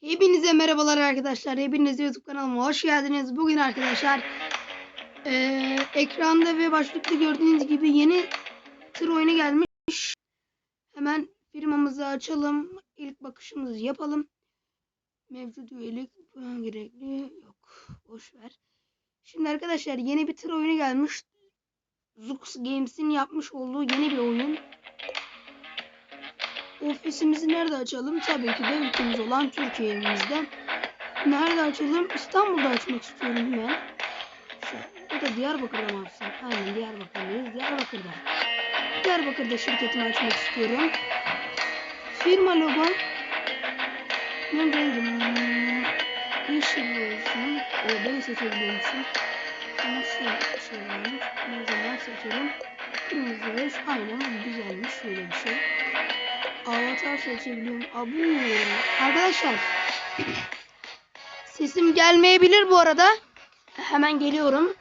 Hepinize merhabalar arkadaşlar. Hepiniz YouTube kanalıma hoş geldiniz. Bugün arkadaşlar eee, ekranda ve başlıkta gördüğünüz gibi yeni tır oyunu gelmiş. Hemen firmamızı açalım. İlk bakışımızı yapalım. Mevcut üyelik gerekli yok. Boş ver. Şimdi arkadaşlar yeni bir tır oyunu gelmiş. Zux Games'in yapmış olduğu yeni bir oyun. Ofisimizi nerede açalım? Tabii ki de ülkemiz olan Türkiye'mizde. Nerede açalım? İstanbul'da açmak istiyorum ben. Şu- Ya da Diyarbakır'da mı açsam? Aynen Diyarbakır'dayız. Diyarbakır'da. Diyarbakır'da şirketimi açmak istiyorum. Firma logom. Ne rengi? Yeşil olsun. O ben seçebiliyormuşum. Nasıl şey varmış? Ne zaman seçelim? Kırmızı beş. Aynen güzelmiş. Şöyle bir şey. Avatar seçebiliyorum. Abu. Arkadaşlar. Sesim gelmeyebilir bu arada. Hemen geliyorum.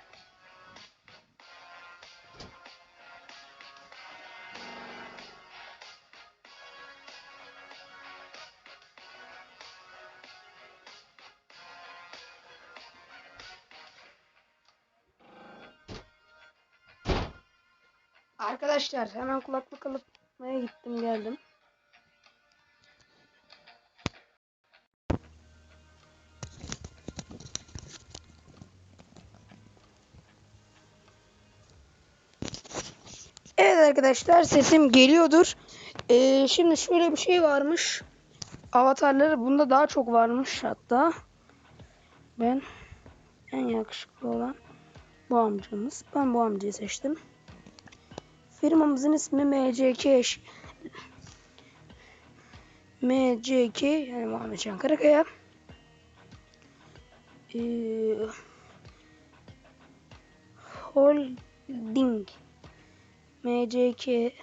Arkadaşlar hemen kulaklık alıp gittim geldim. Arkadaşlar sesim geliyordur. Ee, şimdi şöyle bir şey varmış. Avatarları bunda daha çok varmış hatta. Ben en yakışıklı olan bu amcamız. Ben bu amcayı seçtim. Firmamızın ismi MCK. MCK yani Muhammed Can Karakaya. Ee, Holding MCK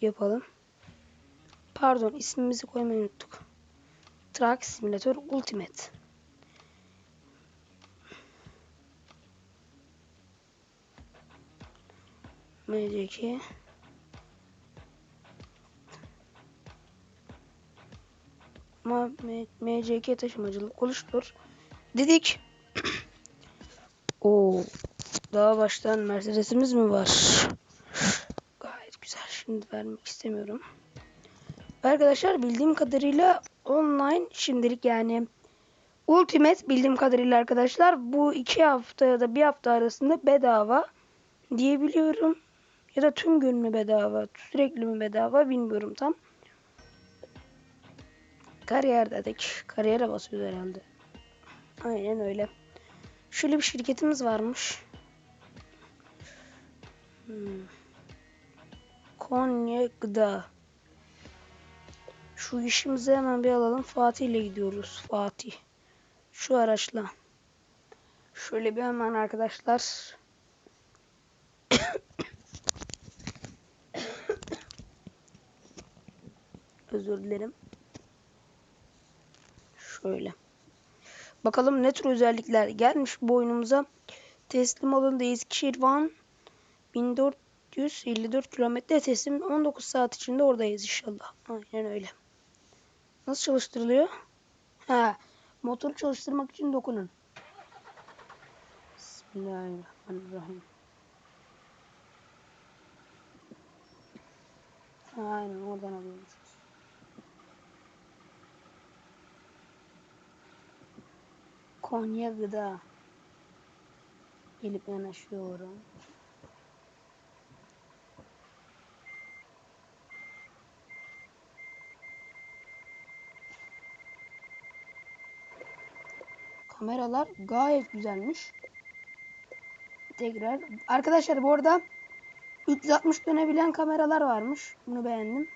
yapalım. Pardon ismimizi koymayı unuttuk. Truck Simulator Ultimate. MCK ama M- MCK taşımacılık oluştur dedik. Oo, daha baştan Mercedes'imiz mi var? Gayet güzel. Şimdi vermek istemiyorum. Arkadaşlar bildiğim kadarıyla online şimdilik yani Ultimate bildiğim kadarıyla arkadaşlar bu iki hafta ya da bir hafta arasında bedava diyebiliyorum. Ya da tüm gün mü bedava, sürekli mi bedava bilmiyorum tam. Kariyer dedik. Kariyere basıyoruz herhalde. Aynen öyle. Şöyle bir şirketimiz varmış. Hmm. Konya Gıda. Şu işimizi hemen bir alalım. Fatih ile gidiyoruz. Fatih. Şu araçla. Şöyle bir hemen arkadaşlar. Özür dilerim. Şöyle. Bakalım ne tür özellikler gelmiş bu oyunumuza. Teslim alındı Eskişehir Van 1454 kilometre teslim 19 saat içinde oradayız inşallah. Aynen öyle. Nasıl çalıştırılıyor? Ha, motoru çalıştırmak için dokunun. Bismillahirrahmanirrahim. Aynen oradan alıyormuşuz. Konya Gıda. Gelip yanaşıyorum. Kameralar gayet güzelmiş. Tekrar. Arkadaşlar bu arada 360 dönebilen kameralar varmış. Bunu beğendim.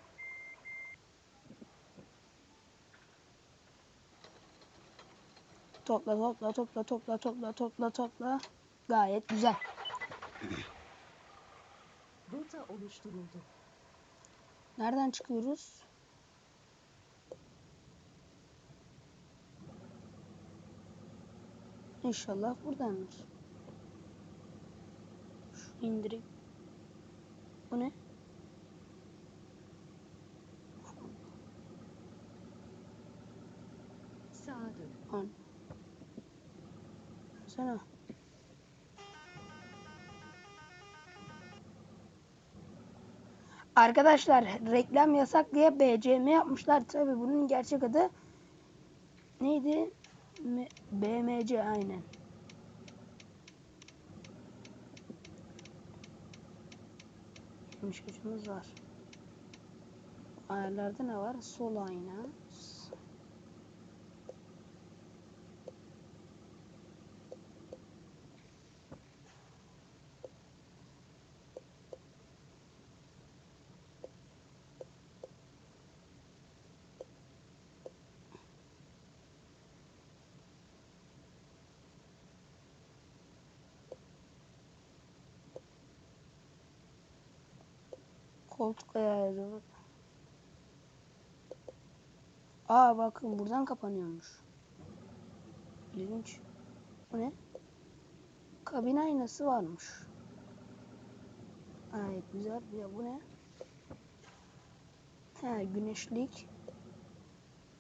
Topla topla topla topla topla topla topla. Gayet güzel. Rota oluşturuldu. Nereden çıkıyoruz? İnşallah buradandır. Şu indireyim. Bu ne? Sağa dön. An. Sana. Arkadaşlar reklam yasak diye BCM yapmışlar. Tabi bunun gerçek adı neydi? BMC aynen. Yemiş var. Ayarlarda ne var? Sol ayna. Koltuk ayarı var. Aa bakın buradan kapanıyormuş. İlginç. Bu ne? Kabin aynası varmış. Gayet güzel. Ya bu ne? He güneşlik.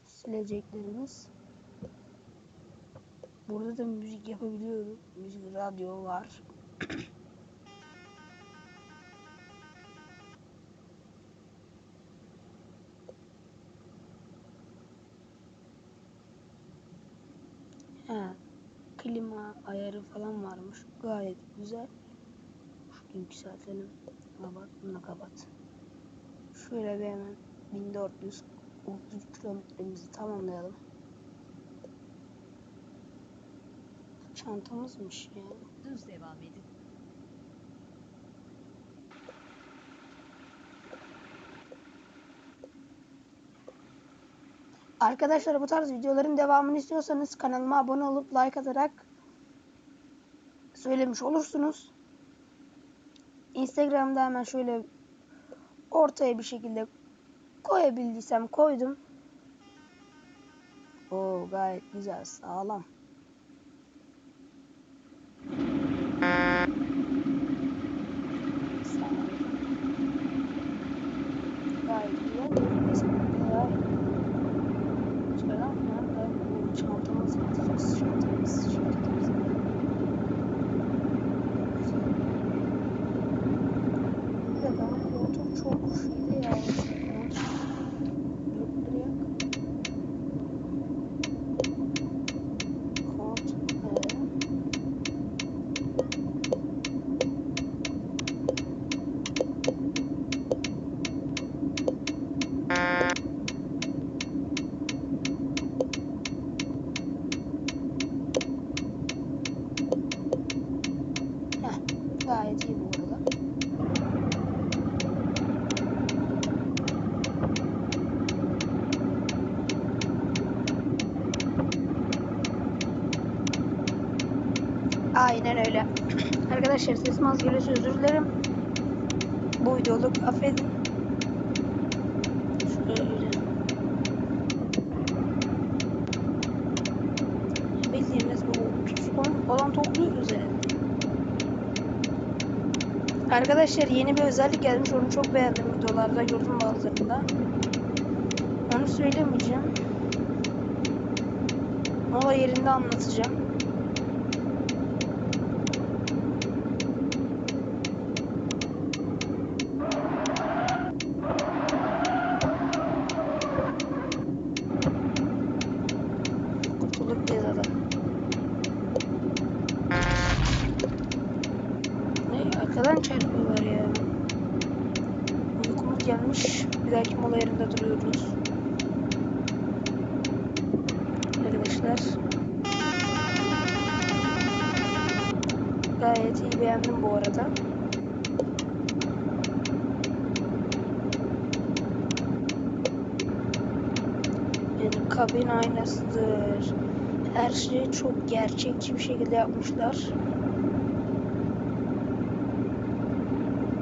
Sileceklerimiz. Burada da müzik yapabiliyorum. Müzik radyo var. Ayarı falan varmış. Gayet güzel. Şunu yükseltelim. Kapat, bunu kapat. Şöyle bir hemen 1400 30 kilometremizi tamamlayalım. Çantamızmış ya. Düz devam edin. Arkadaşlar bu tarz videoların devamını istiyorsanız kanalıma abone olup like atarak söylemiş olursunuz. Instagram'da hemen şöyle ortaya bir şekilde koyabildiysem koydum. Oo gayet güzel sağlam. Sağlam. Gayet güzel. Neyse, daha 哦，可以的呀。Aynen öyle. Arkadaşlar sesim az geliyorsa özür dilerim. Bu videoluk affedin. Bildiğiniz bu tutuşkan falan topluyoruz herhalde. Arkadaşlar yeni bir özellik gelmiş. Onu çok beğendim videolarda gördüm bazılarında. Onu söylemeyeceğim. Mola yerinde anlatacağım. Gayet iyi beğendim bu arada. Yani kabin aynasıdır. Her şeyi çok gerçekçi bir şekilde yapmışlar.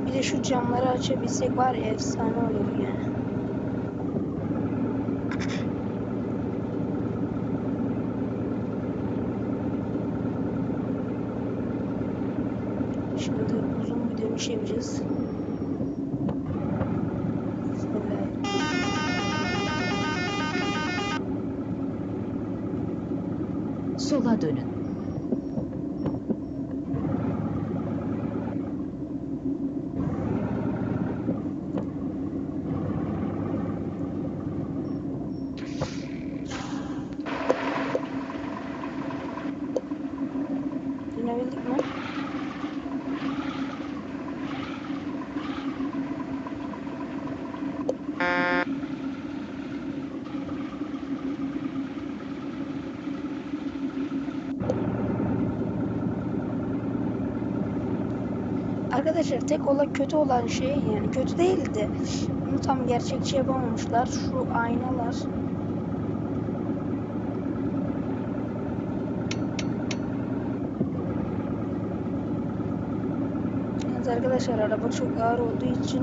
Bir de şu camları açabilsek var ya efsane olur yani. Şimdi uzun bir dönüş şey yapacağız. Sola dönün. Arkadaşlar tek olan kötü olan şey yani kötü değildi. Bunu tam gerçekçi yapamamışlar. Şu aynalar. Evet arkadaşlar araba çok ağır olduğu için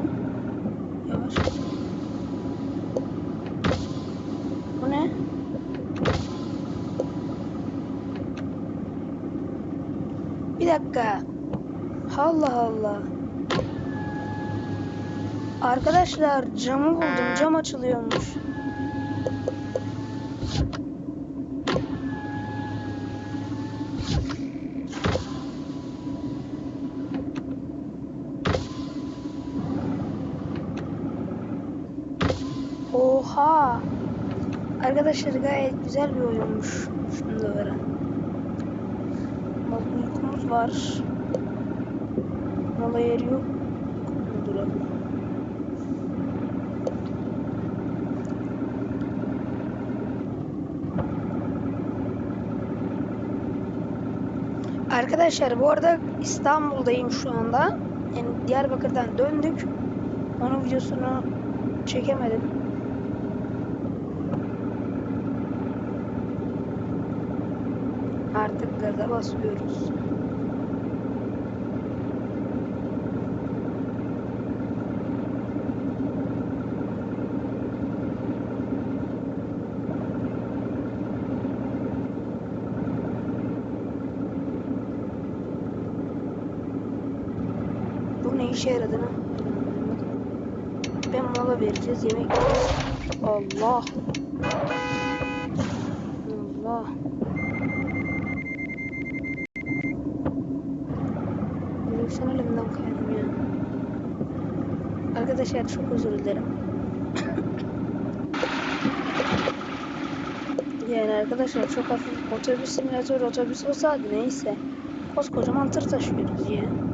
yavaş. Bu ne? Bir dakika. Allah Allah. Arkadaşlar camı buldum. Cam açılıyormuş. Oha. Arkadaşlar gayet güzel bir oyunmuş. Şunu da veren. Uykumuz var. Mola yeri. Arkadaşlar bu arada İstanbul'dayım şu anda. Yani Diyarbakır'dan döndük. Onun videosunu çekemedim. Artık gaza basıyoruz. İşe yaradığını. Ben mola vereceğiz, yemek yiyeceğiz. Allah. Allah. Direksiyon elimden kaydım ya. Arkadaşlar çok özür dilerim. Yani arkadaşlar çok hafif otobüs simülatör otobüs olsaydı neyse. Koskocaman tır taşıyoruz ya.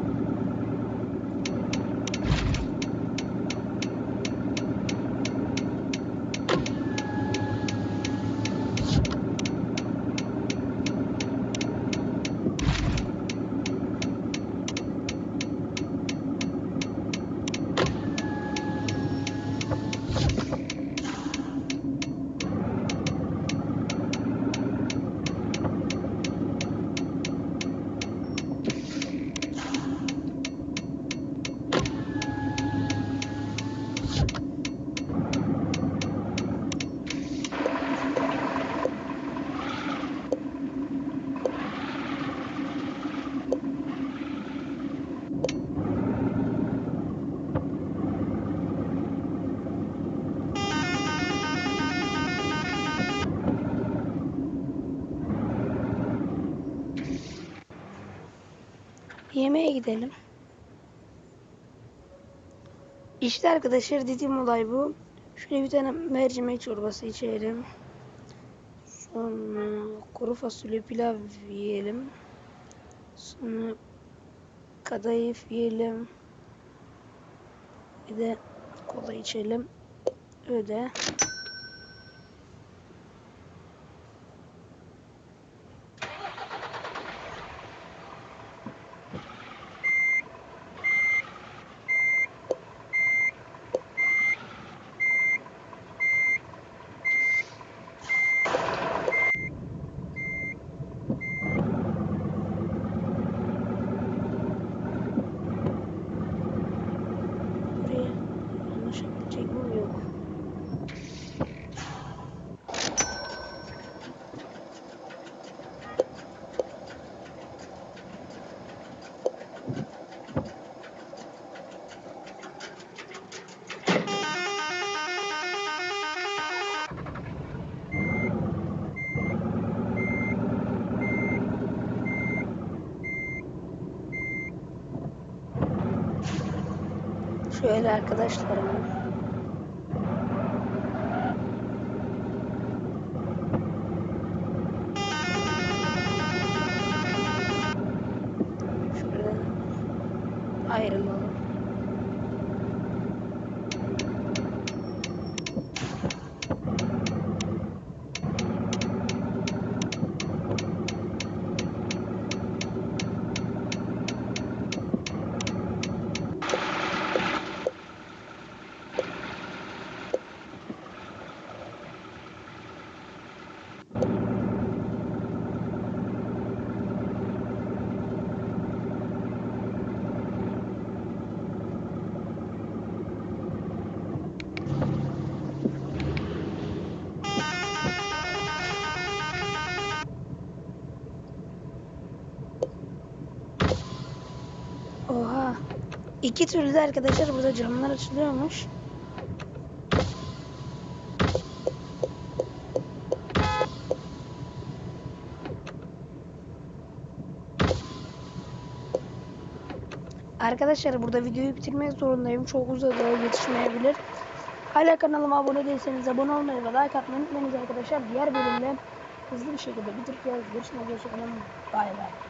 Yemeğe gidelim. İşte arkadaşlar dediğim olay bu. Şöyle bir tane mercimek çorbası içelim. Sonra kuru fasulye pilav yiyelim. Sonra kadayıf yiyelim. Bir de kola içelim. Öyle. Buraya yanaşabilecek mi? Yok. Şöyle arkadaşlarım. İki türlü de arkadaşlar burada camlar açılıyormuş. Arkadaşlar burada videoyu bitirmek zorundayım. Çok uzadı yetişmeyebilir. Hala kanalıma abone değilseniz abone olmayı ve like atmayı unutmayınız arkadaşlar. Diğer bölümde hızlı bir şekilde bitireceğiz. Görüşmek üzere. Bay bay.